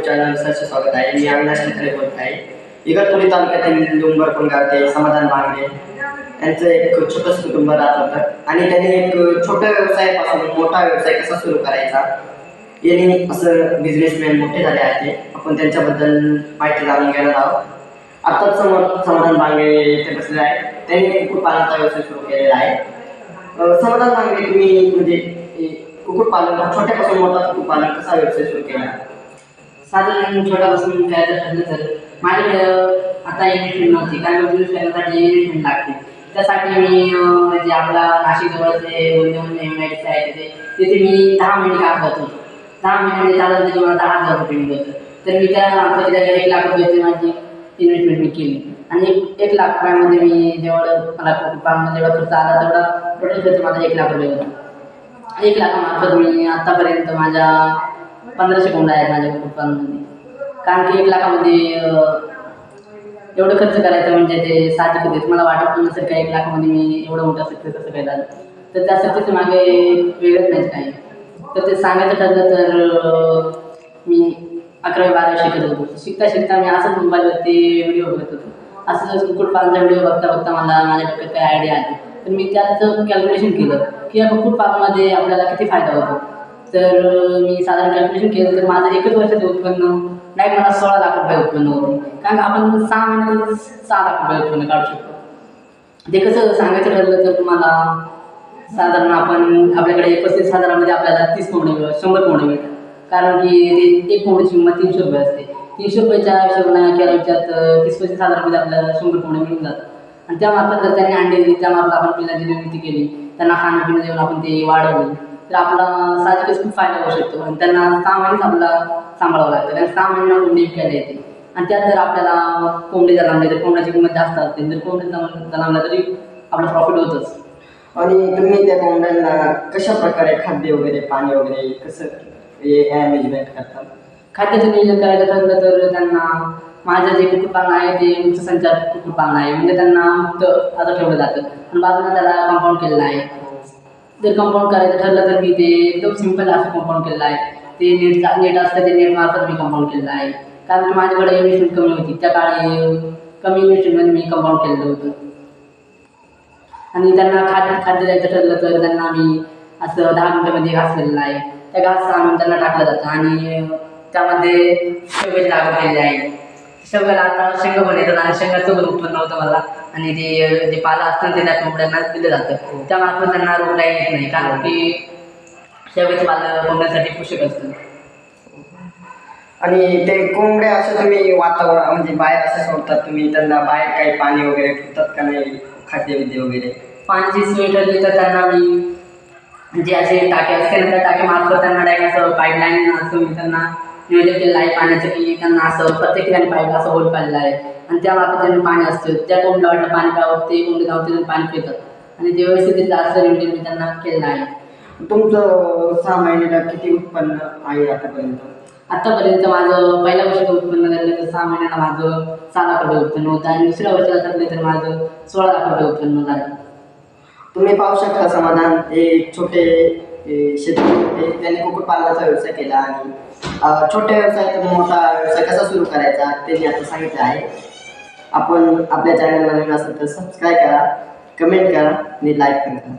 YouTube channel सरचे स्वागत आहे. मी अविनाश खरे बोलत आहे. इगतपुरी तालुक्यातील डुंबर गावचे समाधान बांगडे यांचं एक छोटंसं कुटुंब राहत होतं. आणि त्यांनी एक छोट्या व्यवसायापासून मोठा व्यवसाय कसा सुरू करायचा? यांनी असं बिझनेसमॅन मोठे झाले आहेत आपण त्यांच्याबद्दल माहिती जाणून घेणार आहोत. आत्ताच समोर समाधान बांगडे इथे बसले आहे त्यांनी कुक्कुटपालनाचा व्यवसाय सुरू केलेला आहे. समाधान बांगडे तुम्ही म्हणजे कुक्कुटपालन छोट्यापासून मोठा कुक्कुटपालन कसा व्यवसाय सुरू केला? साधारण छोट्यापासून खेळायचं ठरलं तर माझ्याकडे आता एनिफिल्ड नव्हती कारण बिझनेस करण्यासाठी एनिफिल्ड लागते. त्यासाठी मी अं, जे आपला नाशिकजवळचे दोन एम आय डी आहे तिथे तिथे मी दहा महिने काम करत. होतो दहा महिन्यामध्ये साधारण म्हणजे त्याची मला दहा हजार रुपये मिळत तर मी त्या आमच्या तिथे एक लाख रुपयाची माझी इन्व्हेस्टमेंट मी केली. आणि एक- लाख रुपयामध्ये मी जेवढं मला कुटुंबामध्ये जेवढा खर्च आला तेवढा टोटल खर्च माझा एक लाख रुपये होता एक लाखामार्फत मी आत्तापर्यंत माझ्या पंधराशे कोंबड्या आहेत माझ्या कुटुंबामध्ये. कारण की एक लाखामध्ये एवढं खर्च करायचं म्हणजे ते साहजिक होते. मला वाटत पण नसेल का एक लाखामध्ये मी एवढं मोठं सक्सेस कसं काय झालं. तर त्या सक्सेस मागे वेगळंच नाही काही. तर ते सांगायचं ठरलं तर मी अकरावी बारावी शिकत होतो. शिकता शिकता मी असंच मोबाईलवरती व्हिडिओ बघत होतो. असं कुक्कुटपालनचा व्हिडिओ बघता बघता मला माझ्या डोक्यात काही आयडिया आली. तर मी त्याचं कॅल्क्युलेशन केलं की या कुक्कुटपालनामध्ये आपल्याला किती फायदा होतो. तर मी साधारण कॅल्क्युलेशन केलं तर माझं एकच वर्षाचं उत्पन्न नाही मला सोळा लाख रुपये उत्पन्न होते. कारण का आपण सहा महिन्यात सहा लाख रुपये उत्पन्न काढू शकतो. ते कसं सांगायचं ठरलं तर तुम्हाला साधारण आपण आपल्याकडे पस्तीस हजारामध्ये आपल्याला तीस कोंबडे मिळतात शंभर कोंबडे मिळतात. कारण की ते एक कोंबडीची किंमत तीनशे रुपये असते. तीनशे रुपयाच्या हिशोबाने केल्या विचारात तीस पस्तीस हजारामध्ये आपल्याला शंभर कोंबडे मिळून जातात. आणि त्यामार्फत जर त्यांनी अंडे दिली त्यामार्फत आपण पिल्लांची निर्मिती केली त्यांना खाणं पिणं देऊन आपण ते वाढवली. तर आपला साहजिकच खूप फायदा होऊ शकतो. आणि त्यांना सहा महिनेच आपल्याला सांभाळावं लागतं. कारण सहा महिन्यांना कोंबडी विकायला येते आणि त्यात जर आपल्याला कोंबडी जन्मले तर कोंबड्याची किंमत जास्त असते. जर कोंबडी जन्मला तरी आपलं प्रॉफिट होतच. आणि तुम्ही त्या कोंबड्यांना कशा प्रकारे खाद्य वगैरे पाणी वगैरे कसं हे मॅनेजमेंट करतात खाद्याचं नियोजन करायचं ठरलं तर त्यांना माझं जे कुक्कुटपालन आहे ते मुक्त संचार कुक्कुटपालन आहे. म्हणजे त्यांना मुक्त असं ठेवलं जातं. आणि बाजूला त्याला कंपाऊंड केलेलं आहे. जर कंपाऊंड करायचं ठरलं तर मी ते एकदम सिंपल असं कंपाऊंड केलेलं आहे. ते नेट नेट असतं ते नेट मार्फत मी कंपाऊंड केलेलं आहे. कारण की माझ्याकडे इन्व्हेस्टमेंट कमी होती. त्या काळी कमी इन्व्हेस्टमेंटमध्ये मी कंपाऊंड केलेलं होतं. आणि त्यांना खाद्य खाद्य द्यायचं ठरलं तर त्यांना मी असं दहा मिनटामध्ये घास केलेला आहे. त्या घास आणून त्यांना टाकलं जातं. आणि त्यामध्ये शेवग्याची लागवड केलेली आहे. शेवग्याला आता शेंगा पण येतात आणि शेंगाचं पण उत्पन्न होतं मला. आणि ते जे पाला असतं ते त्या कोंबड्यांना दिलं जातं. त्यामार्फत त्यांना रोगराई येत नाही. कारण की शेवग्याचे पालं कोंबड्यांसाठी पोषक असतं. आणि ते कोंबड्या असं तुम्ही वातावरण म्हणजे बाहेर असं सोडतात तुम्ही त्यांना बाहेर काही पाणी वगैरे ठेवतात का नाही? खाद्यविद्य वगैरे? पाण्याची सोय ठरली तर त्यांना मी. जे असे टाके असते ना त्या टाकेमार्फत त्यांना डायरेक्ट असं पाईपलाईन असं मी त्यांना नियोजन केलेलं आहे पाण्याचं की त्यांना असं प्रत्येक ठिकाणी पाईप असं होल पाडलेलं आहे. आणि त्यामार्फत त्यांनी पाणी असतं. त्या कोंबडीला वाटलं पाणी प्यावं ते कोंबडी धावते आणि पाणी पितात. आणि ते व्यवस्थित असं नियोजन मी त्यांना केलेलं आहे. तुमचं सहा महिन्याला किती उत्पन्न आहे आतापर्यंत? आतापर्यंत माझं पहिल्या वर्षाचं उत्पन्न झालं तर सहा महिन्याला माझं सहा लाख रुपये उत्पन्न होतं. आणि दुसऱ्या वर्षाला टाकलं तर माझं सोळा लाख रुपये उत्पन्न झालं. तुम्ही पाहू शकता समाधान. हे एक छोटे शेतकरी त्यांनी कुक्कुटपालनाचा व्यवसाय केला आणि छोट्या व्यवसायातून मोठा व्यवसाय कसा सुरू करायचा त्यांनी आता सांगितलं आहे. आपण आपल्या चॅनलला नवीन असेल तर सबस्क्राईब करा कमेंट करा आणि लाईक पण करा.